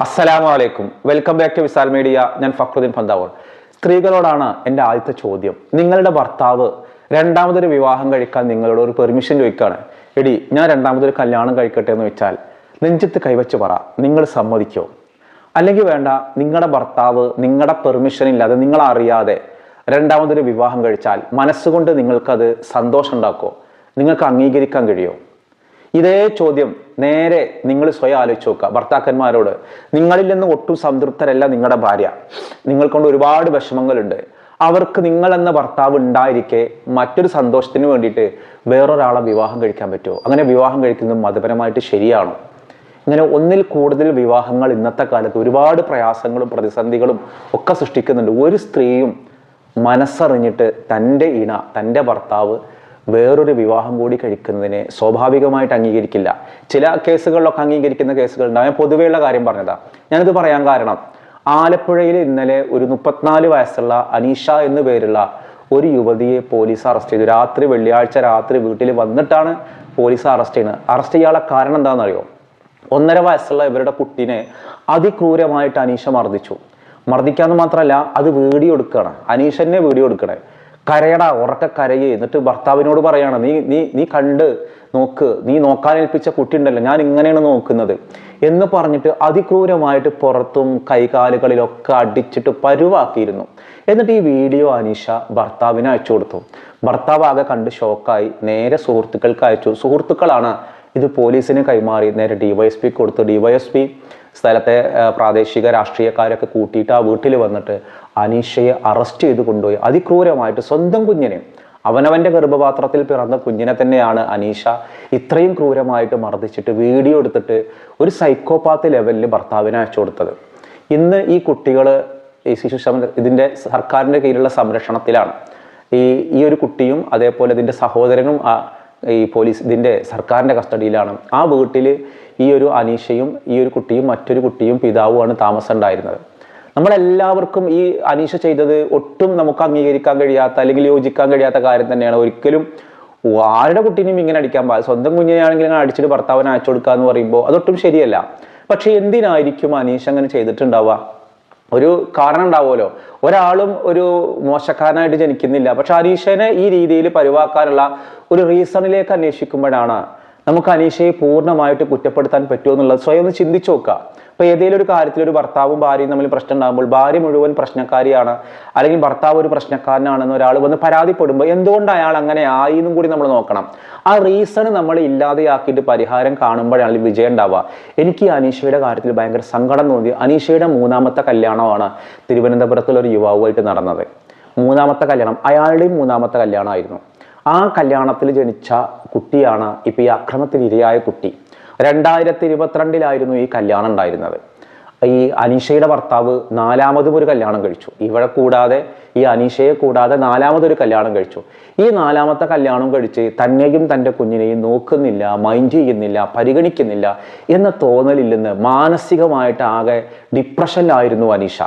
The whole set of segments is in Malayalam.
അസ്സലാമു അലൈക്കും welcome back to Visal media ഞാൻ ഫക്രുദ്ദീൻ ഫന്താവൂർ സ്ത്രീകളോടാണ് എന്റെ ആദ്യത്തെ ചോദ്യം. നിങ്ങളുടെ ഭർത്താവ് രണ്ടാമതൊരു വിവാഹം കഴിക്കാൻ നിങ്ങളോട് ഒരു പെർമിഷൻ ചോദിക്കുകയാണ്. എടി ഞാൻ രണ്ടാമതൊരു കല്യാണം കഴിക്കട്ടെ എന്ന് വെച്ചാൽ നെഞ്ചത്ത് കൈവച്ച് പറ. നിങ്ങൾ സമ്മതിക്കോ? അല്ലെങ്കിൽ വേണ്ട നിങ്ങളുടെ ഭർത്താവ് നിങ്ങളുടെ പെർമിഷൻ ഇല്ലാതെ നിങ്ങളറിയാതെ രണ്ടാമതൊരു വിവാഹം കഴിച്ചാൽ മനസ്സുകൊണ്ട് നിങ്ങൾക്കത് സന്തോഷം ഉണ്ടാക്കോ നിങ്ങൾക്ക് അംഗീകരിക്കാൻ കഴിയുമോ? ഇതേ ചോദ്യം നേരെ നിങ്ങൾ സ്വയം ആലോചിച്ച് നോക്കുക ഭർത്താക്കന്മാരോട്. നിങ്ങളിൽ നിന്ന് ഒട്ടും സംതൃപ്തരല്ല നിങ്ങളുടെ ഭാര്യ. നിങ്ങൾക്കൊണ്ട് ഒരുപാട് വിഷമങ്ങളുണ്ട്. അവർക്ക് നിങ്ങൾ എന്ന ഭർത്താവ് ഉണ്ടായിരിക്കെ മറ്റൊരു സന്തോഷത്തിന് വേണ്ടിയിട്ട് വേറൊരാളെ വിവാഹം കഴിക്കാൻ പറ്റുമോ? അങ്ങനെ വിവാഹം കഴിക്കുന്നത് മതപരമായിട്ട് ശരിയാണോ? ഇങ്ങനെ ഒന്നിൽ കൂടുതൽ വിവാഹങ്ങൾ ഇന്നത്തെ കാലത്ത് ഒരുപാട് പ്രയാസങ്ങളും പ്രതിസന്ധികളും ഒക്കെ സൃഷ്ടിക്കുന്നുണ്ട്. ഒരു സ്ത്രീയും മനസ്സറിഞ്ഞിട്ട് തന്റെ ഇണ തന്റെ ഭർത്താവ് വേറൊരു വിവാഹം കൂടി കഴിക്കുന്നതിനെ സ്വാഭാവികമായിട്ട് അംഗീകരിക്കില്ല. ചില കേസുകളിലൊക്കെ അംഗീകരിക്കുന്ന കേസുകൾ കേസുകളുണ്ട്. ഞാൻ പൊതുവെയുള്ള കാര്യം പറഞ്ഞതാ. ഞാനിത് പറയാൻ കാരണം. ആലപ്പുഴയിൽ ഇന്നലെ ഒരു മുപ്പത്തിനാല് വയസ്സുള്ള അനീഷ എന്നു പേരുള്ള ഒരു യുവതിയെ പോലീസ് അറസ്റ്റ് ചെയ്തു. രാത്രി വെള്ളിയാഴ്ച രാത്രി വീട്ടിൽ വന്നിട്ടാണ് പോലീസ് അറസ്റ്റ് ചെയ്യുന്നത്. അറസ്റ്റ് ചെയ്യാനുള്ള കാരണം എന്താണെന്നറിയോ? ഒന്നര വയസ്സുള്ള ഇവരുടെ കുട്ടീനെ അതിക്രൂരമായിട്ട് അനീഷ മർദ്ദിച്ചു. മർദ്ദിക്കാന്ന് മാത്രമല്ല അത് വീഡിയോ എടുക്കുകയാണ്. അനീഷനെ വീഡിയോ കരയടാ ഉറക്ക കരയേ. എന്നിട്ട് ഭർത്താവിനോട് പറയാണ് നീ നീ നീ കണ്ട് നോക്ക്. നീ നോക്കാൻ ഏൽപ്പിച്ച കുട്ടി ഉണ്ടല്ലോ ഞാൻ ഇങ്ങനെയാണ് നോക്കുന്നത്. എന്ന് പറഞ്ഞിട്ട് അതിക്രൂരമായിട്ട് പുറത്തും കൈകാലുകളിലൊക്കെ അടിച്ചിട്ട് പരുവാക്കിയിരുന്നു. എന്നിട്ട് ഈ വീഡിയോ അനീഷ ഭർത്താവിന് അയച്ചു കൊടുത്തു. ഭർത്താവ് ആകെ കണ്ട് ഷോക്കായി. നേരെ സുഹൃത്തുക്കൾക്ക് അയച്ചു. സുഹൃത്തുക്കളാണ് ഇത് പോലീസിന് കൈമാറി. നേരെ ഡിവൈഎസ്പി കൊടുത്തു. ഡിവൈഎസ്പി സ്ഥലത്തെ പ്രാദേശിക രാഷ്ട്രീയക്കാരൊക്കെ കൂട്ടിയിട്ട് ആ വീട്ടിൽ വന്നിട്ട് അനീഷയെ അറസ്റ്റ് ചെയ്ത് കൊണ്ടുപോയി. അതിക്രൂരമായിട്ട് സ്വന്തം കുഞ്ഞിനെ അവനവന്റെ ഗർഭപാത്രത്തിൽ പിറന്ന കുഞ്ഞിനെ തന്നെയാണ് അനീഷ ഇത്രയും ക്രൂരമായിട്ട് മർദ്ദിച്ചിട്ട് വീഡിയോ എടുത്തിട്ട് ഒരു സൈക്കോപാത്ത് ലെവലിൽ ഭർത്താവിനെ അയച്ചു കൊടുത്തത്. ഇന്ന് ഈ കുട്ടികൾ ഈ ശിശു സംര ഇതിന്റെ സർക്കാരിന്റെ കീഴിലുള്ള സംരക്ഷണത്തിലാണ്. ഈ ഈ ഒരു കുട്ടിയും അതേപോലെ ഇതിന്റെ സഹോദരനും ഈ പോലീസ് ഇതിന്റെ സർക്കാരിന്റെ കസ്റ്റഡിയിലാണ്. ആ വീട്ടിൽ ഈ ഒരു അനീഷയും ഈ ഒരു കുട്ടിയും മറ്റൊരു കുട്ടിയും പിതാവുമാണ് താമസം ഉണ്ടായിരുന്നത് നമ്മളെല്ലാവർക്കും ഈ അനീഷ ചെയ്തത് ഒട്ടും നമുക്ക് അംഗീകരിക്കാൻ കഴിയാത്ത അല്ലെങ്കിൽ യോജിക്കാൻ കഴിയാത്ത കാര്യം തന്നെയാണ്. ഒരിക്കലും ആരുടെ കുട്ടീനെയും ഇങ്ങനെ അടിക്കാൻ പാടില്ല സ്വന്തം കുഞ്ഞിനെയാണെങ്കിൽ ഇങ്ങനെ അടിച്ചിട്ട് ഭർത്താവിനെ അയച്ചു കൊടുക്കുക എന്ന് പറയുമ്പോൾ അതൊട്ടും ശരിയല്ല. പക്ഷെ എന്തിനായിരിക്കും അനീഷ അങ്ങനെ ചെയ്തിട്ടുണ്ടാവുക? ഒരു കാരണം ഉണ്ടാവുമല്ലോ. ഒരാളും ഒരു മോശക്കാരനായിട്ട് ജനിക്കുന്നില്ല. പക്ഷെ അനീഷനെ ഈ രീതിയിൽ പരിവാക്കാനുള്ള ഒരു റീസണിലേക്ക് അന്വേഷിക്കുമ്പോഴാണ് നമുക്ക് അനീഷയെ പൂർണമായിട്ട് കുറ്റപ്പെടുത്താൻ പറ്റുമോ എന്നുള്ളത് സ്വയം ഒന്ന് ചിന്തിച്ചു നോക്കുക. ഇപ്പൊ ഏതെങ്കിലും ഒരു കാര്യത്തിൽ ഒരു ഭർത്താവും ഭാര്യയും തമ്മിൽ പ്രശ്നം ഉണ്ടാകുമ്പോൾ ഭാര്യ മുഴുവൻ പ്രശ്നക്കാരിയാണ് അല്ലെങ്കിൽ ഭർത്താവ് ഒരു പ്രശ്നക്കാരനാണെന്ന് ഒരാൾ വന്ന് പരാതിപ്പെടുമ്പോൾ എന്തുകൊണ്ട് അയാൾ അങ്ങനെ ആയി എന്നും കൂടി നമ്മൾ നോക്കണം. ആ റീസൺ നമ്മൾ ഇല്ലാതെയാക്കിയിട്ട് പരിഹാരം കാണുമ്പോഴാണ് വിജയം ഉണ്ടാവുക. എനിക്ക് അനീഷയുടെ കാര്യത്തിൽ ഭയങ്കര സങ്കടം തോന്നി. അനീഷയുടെ മൂന്നാമത്തെ കല്യാണമാണ് തിരുവനന്തപുരത്തുള്ള ഒരു യുവാവുമായിട്ട് നടന്നത്. മൂന്നാമത്തെ കല്യാണം അയാളുടെയും മൂന്നാമത്തെ കല്യാണമായിരുന്നു. ആ കല്യാണത്തിൽ ജനിച്ച കുട്ടിയാണ് ഇപ്പൊ ഈ അക്രമത്തിൽ ഇരയായ കുട്ടി. രണ്ടായിരത്തി ഇരുപത്തിരണ്ടിലായിരുന്നു ഈ കല്യാണം ഉണ്ടായിരുന്നത്. ഈ അനീഷയുടെ ഭർത്താവ് നാലാമതും ഒരു കല്യാണം കഴിച്ചു. ഇവിടെ കൂടാതെ ഈ അനീഷയെ കൂടാതെ നാലാമതൊരു കല്യാണം കഴിച്ചു. ഈ നാലാമത്തെ കല്യാണം കഴിച്ച് തന്നെയും തന്റെ കുഞ്ഞിനെയും നോക്കുന്നില്ല മൈൻഡ് ചെയ്യുന്നില്ല പരിഗണിക്കുന്നില്ല എന്ന തോന്നലില്ലെന്ന് മാനസികമായിട്ട് ആകെ ഡിപ്രഷനിലായിരുന്നു അനീഷ.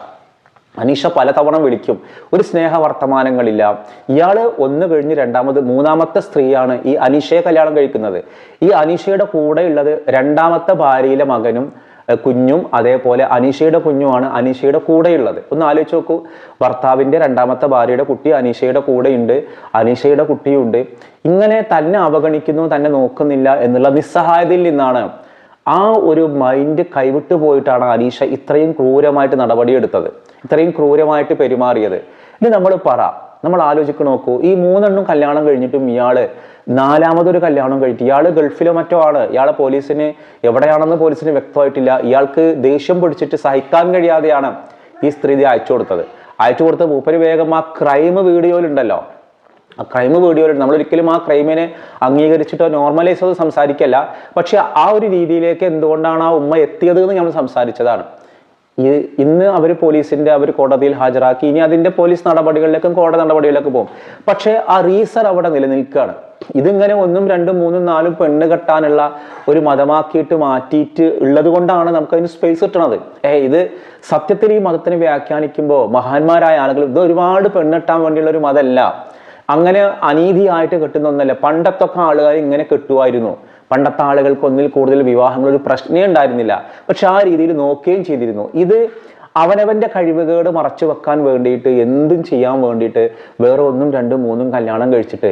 അനീഷ പലതവണ വിളിക്കും ഒരു സ്നേഹ വർത്തമാനങ്ങളില്ല ഇയാൾ ഒന്ന് കഴിഞ്ഞ് രണ്ടാമത് മൂന്നാമത്തെ സ്ത്രീയാണ് ഈ അനീഷയെ കല്യാണം കഴിക്കുന്നത്. ഈ അനീഷയുടെ കൂടെ ഉള്ളത് രണ്ടാമത്തെ ഭാര്യയിലെ മകനും കുഞ്ഞും അതേപോലെ അനീഷയുടെ കുഞ്ഞുമാണ് അനീഷയുടെ കൂടെയുള്ളത്. ഒന്ന് ആലോചിച്ച് നോക്കൂ. ഭർത്താവിന്റെ രണ്ടാമത്തെ ഭാര്യയുടെ കുട്ടി അനീഷയുടെ കൂടെയുണ്ട് അനീഷയുടെ കുട്ടിയുണ്ട്. ഇങ്ങനെ തന്നെ അവഗണിക്കുന്നു തന്നെ നോക്കുന്നില്ല എന്നുള്ള നിസ്സഹായതയിൽ നിന്നാണ് ആ ഒരു മൈൻഡ് കൈവിട്ടു പോയിട്ടാണ് അനീഷ ഇത്രയും ക്രൂരമായിട്ട് നടപടിയെടുത്തത്. ഇത്രയും ക്രൂരമായിട്ട് പെരുമാറിയത്. ഇനി നമ്മൾ പറ. നമ്മൾ ആലോചിക്ക് നോക്കൂ. ഈ മൂന്നെണ്ണം കല്യാണം കഴിഞ്ഞിട്ടും ഇയാൾ നാലാമതൊരു കല്യാണം കഴിച്ചു ഇയാൾ ഗൾഫിലോ മറ്റോ ആണ്. ഇയാളെ പോലീസിന് എവിടെയാണെന്ന് പോലീസിന് വ്യക്തമായിട്ടില്ല. ഇയാൾക്ക് ദേഷ്യം പിടിച്ചിട്ട് സഹിക്കാൻ കഴിയാതെയാണ് ഈ സ്ത്രീ അയച്ചു കൊടുത്തത്. അയച്ചു കൊടുത്ത മൂപ്പര് വേഗം ആ ക്രൈം വീഡിയോയിലുണ്ടല്ലോ ആ ക്രൈം വീഡിയോയിൽ നമ്മൾ ഒരിക്കലും ആ ക്രൈമിനെ അംഗീകരിച്ചിട്ടോ നോർമലൈസ് ചെയ്ത് സംസാരിക്കല്ല. പക്ഷെ ആ ഒരു രീതിയിലേക്ക് എന്തുകൊണ്ടാണ് ആ ഉമ്മ എത്തിയത് എന്ന് നമ്മൾ സംസാരിച്ചതാണ് ഇന്ന് അവർ പോലീസിന്റെ അവർ കോടതിയിൽ ഹാജരാക്കി ഇനി അതിന്റെ പോലീസ് നടപടികളിലേക്കും കോടതി നടപടികളിലേക്കും പോകും. പക്ഷേ ആ റീസൺ അവിടെ നിലനിൽക്കുകയാണ്. ഇതിങ്ങനെ ഒന്നും രണ്ടും മൂന്നും നാലും പെണ്ണ് കെട്ടാനുള്ള ഒരു മതമാക്കിയിട്ട് മാറ്റിയിട്ട് ഉള്ളത് കൊണ്ടാണ് നമുക്ക് അതിന് സ്പേസ് കിട്ടണത്. ഏ ഇത് സത്യത്തിൽ ഈ മതത്തിനെ വ്യാഖ്യാനിക്കുമ്പോൾ മഹാന്മാരായ ആളുകൾ ഇത് ഒരുപാട് പെണ്ണെട്ടാൻ വേണ്ടിയുള്ള ഒരു മതമല്ല അങ്ങനെ അനീതിയായിട്ട് കെട്ടുന്ന ഒന്നല്ല. പണ്ടത്തൊക്കെ ആളുകാർ ഇങ്ങനെ കെട്ടുമായിരുന്നു. പണ്ടത്തെ ആളുകൾക്ക് ഒന്നിൽ കൂടുതൽ വിവാഹങ്ങൾ ഒരു പ്രശ്നമേ ഉണ്ടായിരുന്നില്ല. പക്ഷെ ആ രീതിയിൽ നോക്കുകയും ചെയ്തിരുന്നു. ഇത് അവനവന്റെ കഴിവുകേട് മറച്ചു വെക്കാൻ വേണ്ടിയിട്ട് എന്തും ചെയ്യാൻ വേണ്ടിയിട്ട് വേറെ ഒന്നും രണ്ടും മൂന്നും കല്യാണം കഴിച്ചിട്ട്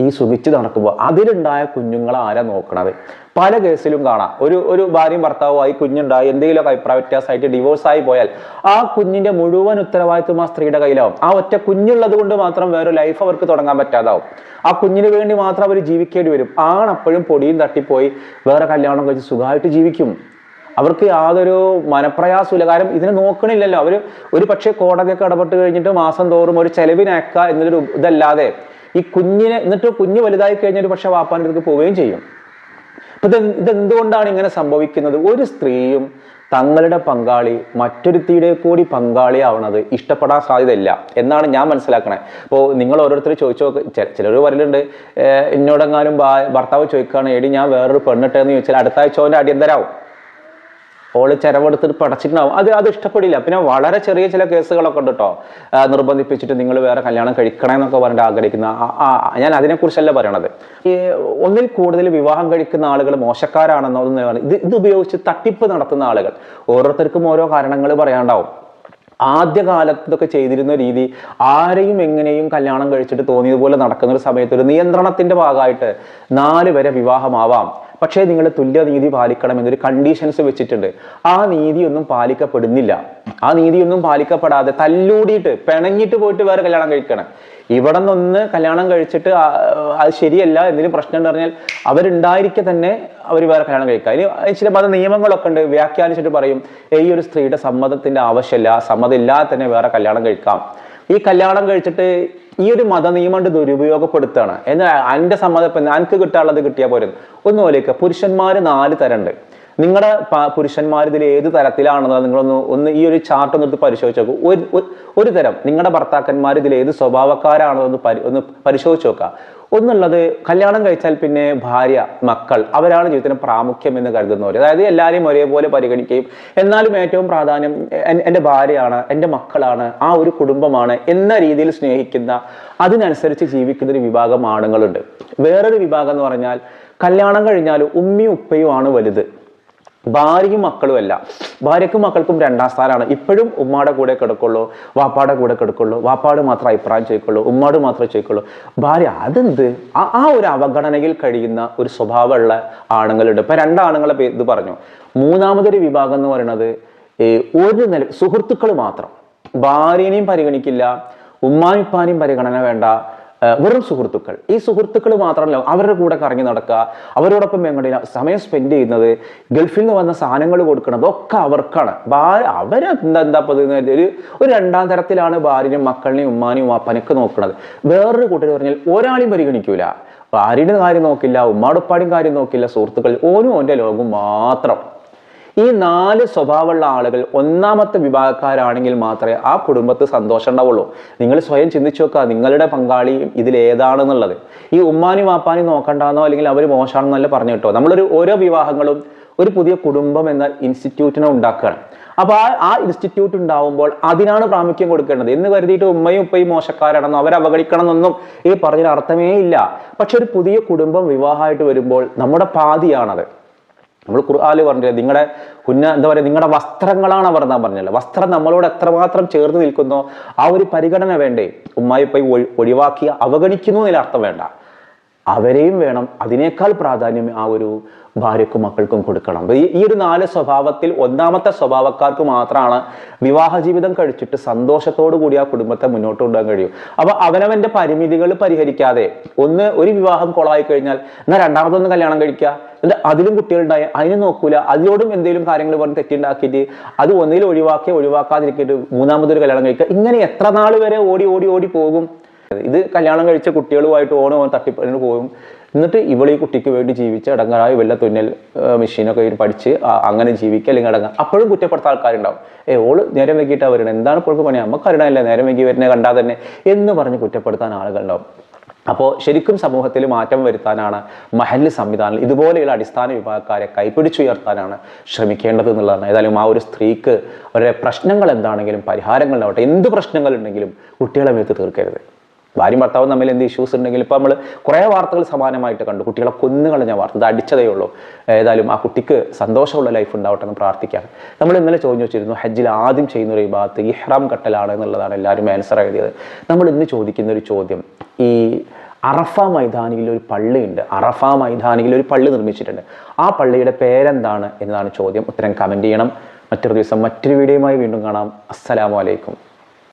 ഈ സുഖിച്ച് നടക്കുമ്പോൾ അതിലുണ്ടായ കുഞ്ഞുങ്ങളെ ആരാ നോക്കണത്? പല കേസിലും കാണാം. ഒരു ഒരു ഭാര്യയും ഭർത്താവുമായി കുഞ്ഞുണ്ടായി എന്തെങ്കിലുമൊക്കെ അഭിപ്രായ വ്യത്യാസമായിട്ട് ഡിവോഴ്സ് ആയി പോയാൽ ആ കുഞ്ഞിന്റെ മുഴുവൻ ഉത്തരവാദിത്വം ആ സ്ത്രീയുടെ കയ്യിലാവും. ആ ഒറ്റ കുഞ്ഞുള്ളത് കൊണ്ട് മാത്രം വേറെ ലൈഫ് അവർക്ക് തുടങ്ങാൻ പറ്റാതാവും. ആ കുഞ്ഞിന് വേണ്ടി മാത്രം അവർ ജീവിക്കേണ്ടി വരും. ആണപ്പോഴും പൊടിയും തട്ടിപ്പോയി വേറെ കല്യാണം കഴിച്ച് സുഖമായിട്ട് ജീവിക്കും. അവർക്ക് യാതൊരു മനപ്രയാസമില്ല കാരണം ഇതിനെ നോക്കണില്ലല്ലോ. അവർ ഒരു പക്ഷേ കോടതിയൊക്കെ ഇടപെട്ട് കഴിഞ്ഞിട്ട് മാസം തോറും ഒരു ചെലവിനയക്ക എന്നൊരു ഇതല്ലാതെ ഈ കുഞ്ഞിനെ എന്നിട്ട് കുഞ്ഞ് വലുതായി കഴിഞ്ഞാൽ പക്ഷേ വാപ്പാന്റെ അടുത്ത് പോവുകയും ചെയ്യും. അപ്പൊ ഇത് ഇതെന്തുകൊണ്ടാണ് ഇങ്ങനെ സംഭവിക്കുന്നത്? ഒരു സ്ത്രീയും തങ്ങളുടെ പങ്കാളി മറ്റൊരുത്തിയുടെ കൂടി പങ്കാളിയാവണത് ഇഷ്ടപ്പെടാൻ സാധ്യതയില്ല എന്നാണ് ഞാൻ മനസ്സിലാക്കണേ. അപ്പോൾ നിങ്ങൾ ഓരോരുത്തർ ചോദിച്ചു ചിലർ "ഏർ എന്നോടെങ്ങാനും ഭർത്താവ് ചോദിക്കുകയാണ് എടി ഞാൻ വേറൊരു പെണ്ണിട്ടെന്ന് ചോദിച്ചാൽ അടുത്ത ആഴ്ച അവന്റെ അടിയന്തരാവും. ഓൾ ചെലവെടുത്തിട്ട് പടച്ചിട്ടുണ്ടാവും. അത് അത് ഇഷ്ടപ്പെടില്ല. പിന്നെ വളരെ ചെറിയ ചില കേസുകളൊക്കെ ഉണ്ട് കേട്ടോ നിർബന്ധിപ്പിച്ചിട്ട് നിങ്ങൾ വേറെ കല്യാണം കഴിക്കണം എന്നൊക്കെ പറഞ്ഞിട്ട് ആഗ്രഹിക്കുന്ന ഞാൻ അതിനെക്കുറിച്ചല്ല പറയണത്. ഈ ഒന്നിൽ കൂടുതൽ വിവാഹം കഴിക്കുന്ന ആളുകൾ മോശക്കാരാണെന്നോ ഇത് ഇത് ഉപയോഗിച്ച് തട്ടിപ്പ് നടത്തുന്ന ആളുകൾ. ഓരോരുത്തർക്കും ഓരോ കാരണങ്ങൾ പറയാണ്ടാവും. ഇതൊക്കെ ചെയ്തിരുന്ന രീതി ആരെയും എങ്ങനെയും കല്യാണം കഴിച്ചിട്ട് തോന്നിയതുപോലെ നടക്കുന്ന ഒരു സമയത്ത് ഒരു നിയന്ത്രണത്തിന്റെ ഭാഗമായിട്ട് നാല് വരെ വിവാഹമാവാം. പക്ഷേ നിങ്ങൾ തുല്യനീതി പാലിക്കണം എന്നൊരു കണ്ടീഷൻസ് വെച്ചിട്ടുണ്ട്. ആ നീതിയൊന്നും പാലിക്കപ്പെടുന്നില്ല. ആ നീതിയൊന്നും പാലിക്കപ്പെടാതെ തല്ലൂടിയിട്ട് പിണങ്ങിയിട്ട് പോയിട്ട് വേറെ കല്യാണം കഴിക്കണം. ഇവിടെ നിന്ന് കല്യാണം കഴിച്ചിട്ട് അത് ശരിയല്ല എന്തെങ്കിലും പ്രശ്നം എന്ന് പറഞ്ഞാൽ അവരുണ്ടായിരിക്കെ തന്നെ അവർ വേറെ കല്യാണം കഴിക്കുക. അതിന് ചില മത നിയമങ്ങളൊക്കെ ഉണ്ട്. വ്യാഖ്യാനിച്ചിട്ട് പറയും ഈ ഒരു സ്ത്രീയുടെ സമ്മതത്തിന്റെ ആവശ്യമില്ല. സമ്മതം ഇല്ലാതെ തന്നെ വേറെ കല്യാണം കഴിക്കാം. ഈ കല്യാണം കഴിച്ചിട്ട് ഈ ഒരു മത നിയമം ദുരുപയോഗപ്പെടുത്തുകയാണ്. എന്നാൽ എന്റെ സമ്മതം എനിക്ക് കിട്ടാനുള്ളത് കിട്ടിയാൽ പോരും. ഒന്ന് പുരുഷന്മാർ നാല് തരമുണ്ട് നിങ്ങളുടെ പുരുഷന്മാർ ഇതിൽ ഏത് തരത്തിലാണെന്ന് നിങ്ങളൊന്ന് ഒന്ന് ഈ ഒരു ചാർട്ട് ഒന്ന് എടുത്ത് പരിശോധിച്ച് നോക്കൂ ഒരു ഒരു- തരം നിങ്ങളുടെ ഭർത്താക്കന്മാർ ഇതിൽ ഏത് സ്വഭാവക്കാരാണോ ഒന്ന് പരി ഒന്ന് പരിശോധിച്ച് നോക്കുക ഒന്നുള്ളത് കല്യാണം കഴിച്ചാൽ പിന്നെ ഭാര്യ മക്കൾ അവരാണ് ജീവിതത്തിന് പ്രാമുഖ്യം എന്ന് കരുതുന്നവർ അതായത് എല്ലാവരെയും ഒരേപോലെ പരിഗണിക്കുകയും എന്നാലും ഏറ്റവും പ്രാധാന്യം എന്റെ ഭാര്യയാണ് എന്റെ മക്കളാണ് ആ ഒരു കുടുംബമാണ് എന്ന രീതിയിൽ സ്നേഹിക്കുന്ന അതിനനുസരിച്ച് ജീവിക്കുന്ന ഒരു വിഭാഗം ആണുങ്ങളുണ്ട്. വേറൊരു വിഭാഗം എന്ന് പറഞ്ഞാൽ കല്യാണം കഴിഞ്ഞാൽ ഉമ്മയും ഉപ്പയും ആണ് വലുത്. ഭാര്യയും മക്കളുമല്ല ഭാര്യക്കും മക്കൾക്കും രണ്ടാം സ്ഥാനമാണ്. ഇപ്പോഴും ഉമ്മാടെ കൂടെ കിടക്കുള്ളൂ വാപ്പാടെ കൂടെ കിടക്കുള്ളൂ വാപ്പാട് മാത്രം അഭിപ്രായം ചോദിക്കുള്ളൂ ഉമ്മാട് മാത്രം ചോദിക്കുള്ളൂ. ഭാര്യ അതെന്ത്? ആ ആ ഒരു അവഗണനയിൽ കഴിയുന്ന ഒരു സ്വഭാവമുള്ള ആണുങ്ങളുണ്ട്. ഇപ്പൊ രണ്ടാണുങ്ങളെ ഇത് പറഞ്ഞു. മൂന്നാമതൊരു വിഭാഗം എന്ന് പറയുന്നത് ഒരു നില സുഹൃത്തുക്കൾ മാത്രം. ഭാര്യനെയും പരിഗണിക്കില്ല ഉമ്മാനും ഉപ്പാനെയും പരിഗണന വേണ്ട. വെറും സുഹൃത്തുക്കൾ. ഈ സുഹൃത്തുക്കൾ മാത്രമല്ല അവരുടെ കൂടെ കറങ്ങി നടക്കുക അവരോടൊപ്പം എങ്ങനെ സമയം സ്പെൻഡ് ചെയ്യുന്നത് ഗൾഫിൽ നിന്ന് വന്ന സാധനങ്ങൾ കൊടുക്കുന്നത് ഒക്കെ അവർക്കാണ്. ഭാര്യ അവരെന്താ എന്താ ഒരു ഒരു രണ്ടാം തരത്തിലാണ് ഭാര്യനെയും മക്കളിനെയും ഉമ്മാനെയും വാപ്പനൊക്കെ നോക്കുന്നത് വേറൊരു കൂട്ടർ പറഞ്ഞാൽ ഒരാളെയും പരിഗണിക്കൂല. ഭാര്യയുടെ കാര്യം നോക്കില്ല ഉമ്മാടുപ്പാടിയും കാര്യം നോക്കില്ല സുഹൃത്തുക്കൾ ഓനും ഓന്റെ ലോകം മാത്രം. ഈ നാല് സ്വഭാവമുള്ള ആളുകൾ ഒന്നാമത്തെ വിഭാഗക്കാരാണെങ്കിൽ മാത്രമേ ആ കുടുംബത്ത് സന്തോഷം ഉണ്ടാവുള്ളൂ. നിങ്ങൾ സ്വയം ചിന്തിച്ചു നോക്കുക നിങ്ങളുടെ പങ്കാളി ഇതിൽ ഏതാണെന്നുള്ളത്. ഈ ഉമ്മാനും വാപ്പാനും നോക്കണ്ടെന്നോ? അല്ലെങ്കിൽ അവർ മോശമാണെന്നല്ല പറഞ്ഞു കേട്ടോ. നമ്മളൊരു ഓരോ വിവാഹങ്ങളും ഒരു പുതിയ കുടുംബം എന്ന ഇൻസ്റ്റിറ്റ്യൂട്ടിനെ ഉണ്ടാക്കുകയാണ്. അപ്പൊ ആ ആ ഇൻസ്റ്റിറ്റ്യൂട്ട് ഉണ്ടാവുമ്പോൾ അതിനാണ് പ്രാമുഖ്യം കൊടുക്കേണ്ടത്. എന്ന് കരുതിയിട്ട് ഉമ്മയും ഉപ്പയും മോശക്കാരാണെന്നോ അവരെ അവഗണിക്കണം എന്നൊന്നും ഈ പറഞ്ഞതിന് അർത്ഥമേ ഇല്ല. പക്ഷെ ഒരു പുതിയ കുടുംബം വിവാഹമായിട്ട് വരുമ്പോൾ നമ്മുടെ പാതിയാണത്. നമ്മൾ ഖുർആാൽ പറഞ്ഞില്ല നിങ്ങളുടെ കുഞ്ഞ എന്താ പറയുക നിങ്ങളുടെ വസ്ത്രങ്ങളാണ് അവർ എന്നാ പറഞ്ഞല്ലോ? വസ്ത്രം നമ്മളോട് എത്രമാത്രം ചേർന്ന് നിൽക്കുന്നോ ആ ഒരു പരിഗണന വേണ്ടേ? ഉമ്മായി പോയി ഒഴി- ഒഴിവാക്കി അവഗണിക്കുന്നു എന്നതിൽ അർത്ഥം വേണ്ട. അവരെയും വേണം. അതിനേക്കാൾ പ്രാധാന്യം ആ ഒരു ഭാര്യക്കും മക്കൾക്കും കൊടുക്കണം. ഈ ഒരു നാല് സ്വഭാവത്തിൽ ഒന്നാമത്തെ സ്വഭാവക്കാർക്ക് മാത്രമാണ് വിവാഹ ജീവിതം കഴിച്ചിട്ട് സന്തോഷത്തോടു കൂടി ആ കുടുംബത്തെ മുന്നോട്ട് കൊണ്ടുപോകാൻ കഴിയും. അപ്പൊ അവനവന്റെ പരിമിതികൾ പരിഹരിക്കാതെ ഒന്ന് ഒരു വിവാഹം കൊളായി കഴിഞ്ഞാൽ എന്നാൽ രണ്ടാമതൊന്ന് കല്യാണം കഴിക്കുക എന്നിട്ട് അതിലും കുട്ടികളുണ്ടായ അതിനെ നോക്കൂല. അതിലോടും എന്തെങ്കിലും കാര്യങ്ങൾ പറഞ്ഞ് തെറ്റുണ്ടാക്കിയിട്ട് അത് ഒന്നിൽ ഒഴിവാക്കി ഒഴിവാക്കാതിരിക്കിട്ട് മൂന്നാമതൊരു കല്യാണം കഴിക്കുക ഇങ്ങനെ എത്ര നാൾ വരെ ഓടി ഓടി ഓടി പോകും? ഇത് കല്യാണം കഴിച്ച കുട്ടികളുമായിട്ട് ഓണം ഓൺ തട്ടിപ്പറിന് പോകും എന്നിട്ട് ഇവളീ കുട്ടിക്ക് വേണ്ടി ജീവിച്ച് അടങ്ങാറായി വല്ല തുന്നൽ മെഷീനൊക്കെ പഠിച്ച് അങ്ങനെ ജീവിക്കുക അല്ലെങ്കിൽ അടങ്ങാം അപ്പോഴും കുറ്റപ്പെടുത്ത ആൾക്കാരുണ്ടാവും. ഏ ഓൾ നേരം വൈകിട്ടാണ് വരണം? എന്താണ് ഇപ്പോൾ പണി? അറിയണമല്ലേ നേരം വൈകി വരുന്നത് കണ്ടാൽ തന്നെ എന്ന് പറഞ്ഞ് കുറ്റപ്പെടുത്താൻ ആളുകളുണ്ടാവും. അപ്പോൾ ശരിക്കും സമൂഹത്തിൽ മാറ്റം വരുത്താനാണ് മഹല്ല് സംവിധാനം. ഇതുപോലെയുള്ള അടിസ്ഥാന വിഭാഗക്കാരെ കൈപിടിച്ചുയർത്താനാണ് ശ്രമിക്കേണ്ടത് എന്നുള്ളതാണ്. ഏതായാലും ആ ഒരു സ്ത്രീക്ക് അവരുടെ പ്രശ്നങ്ങൾ എന്താണെങ്കിലും പരിഹാരങ്ങൾ ഉണ്ടാവട്ടെ. എന്ത് പ്രശ്നങ്ങളുണ്ടെങ്കിലും കുട്ടികളെ മേത്ത് തീർക്കരുത്. ഭാര്യയും ഭർത്താവും തമ്മിൽ എന്ത് ഇഷ്യൂസ് ഉണ്ടെങ്കിൽ ഇപ്പോൾ നമ്മൾ കുറേ വാർത്തകൾ സമാനമായിട്ട് കണ്ടു. കുട്ടികളെ കൊന്നുകളഞ്ഞ വാർത്ത ഇത് അടിച്ചതേ ഉള്ളൂ. ഏതായാലും ആ കുട്ടിക്ക് സന്തോഷമുള്ള ലൈഫ് ഉണ്ടാവട്ടെ എന്ന് പ്രാർത്ഥിക്കാം. നമ്മൾ ഇന്നലെ ചോദിച്ചു വെച്ചിരുന്നു ഹജ്ജിൽ ആദ്യം ചെയ്യുന്ന ഒരു ഭാഗത്ത് ഇഹ്റാം കട്ടലാണ് എന്നുള്ളതാണ് എല്ലാവരും ആൻസർ എഴുതിയത് നമ്മൾ ഇന്ന് ചോദിക്കുന്ന ഒരു ചോദ്യം ഈ അറഫ മൈതാനിയിൽ ഒരു പള്ളിയുണ്ട്. അറഫ മൈതാനിയിൽ ഒരു പള്ളി നിർമ്മിച്ചിട്ടുണ്ട്. ആ പള്ളിയുടെ പേരെന്താണ് എന്നതാണ് ചോദ്യം. ഉത്തരം കമന്റ് ചെയ്യണം. മറ്റൊരു ദിവസം മറ്റൊരു വീഡിയോയുമായി വീണ്ടും കാണാം. അസ്സലാമു അലൈക്കും.